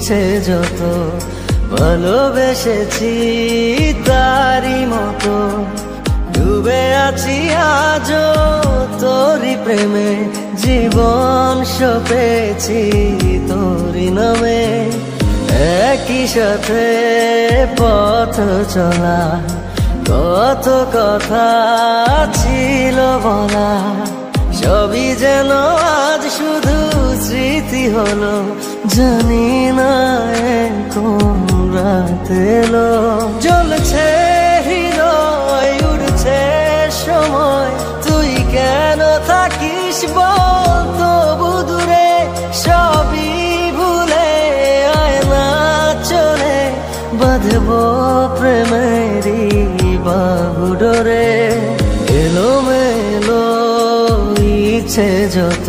ইচ্ছে যত, ভালোবেসেছি তারি মতো। ডুবে আছি আজও তোরি প্রেমে, জীবন সপেছি তোরি নামে। একই সাথে পথ চলা, কত কথা ছিল বলা, সবই যেন আজ শুধু স্মৃতি হলো। জানি না কোন রাত এলো। জ্বলছে হৃদয়, উড়ছে সময়। তুই কেন থাকিস বল তবু দূরে সবই ভুলে আয়না চলে। বাঁধব প্রেমেরই বাহুডরে। এলো মেলো ইচ্ছে যত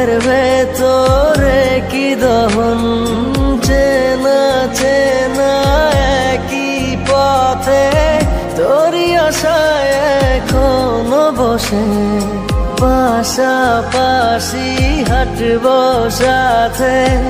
বুকের ভেতরে কি দহন? চেনা চেনা একই পথে। তোরই আশায় এখনও বসে। পাশাপাশি হাঁটব সাথে।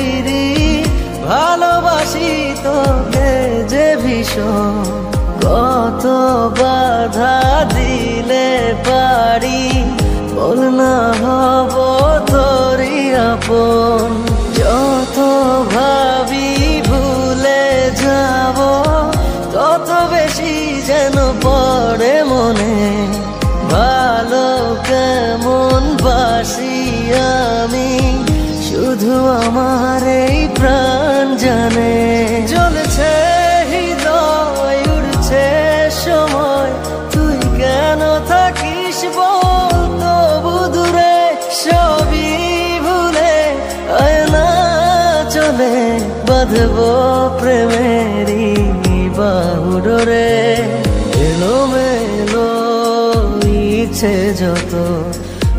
ফিরি ভালোবাসি তোকে যে ভীষণ। কত বাধা দিলে পারি বল না হব শুধু আমার এই প্রাণ জানে। জ্বলছে হৃদয়, উড়ছে সময়। তুই কেন থাকিস বল? তবু দূরে সবই ভুলে, আয়না চলে, বাঁধব প্রেমেরই বাহুডরে এলো মেলো ইচ্ছে যত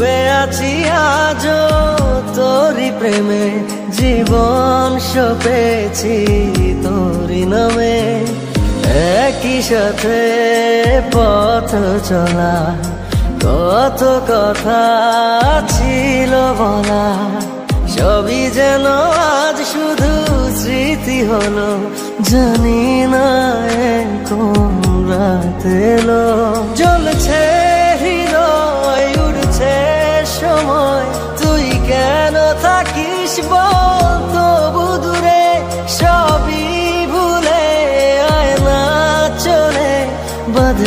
ডুবে আছি আজও তোরি প্রেমে। জীবন সপেছি তোরি নামে। একই সাথে পথ চলা, কত কথা ছিল বলা। সবই যেন আজ শুধু স্মৃতি হলো, জানি না কোন রাত জ্বলছে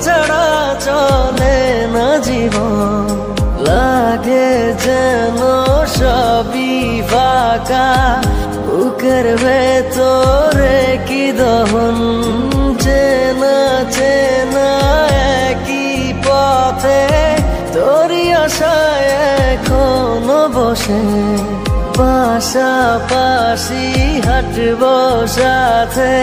ছাড়া চলে না জীবন। লাগে যেন সবই ফাঁকা। বুকের ভেতরে কি দহন? চেনা চেনা একই পথে। তোরই আশায় এখনও বসে। পাশাপাশি হাঁটবো সাথে।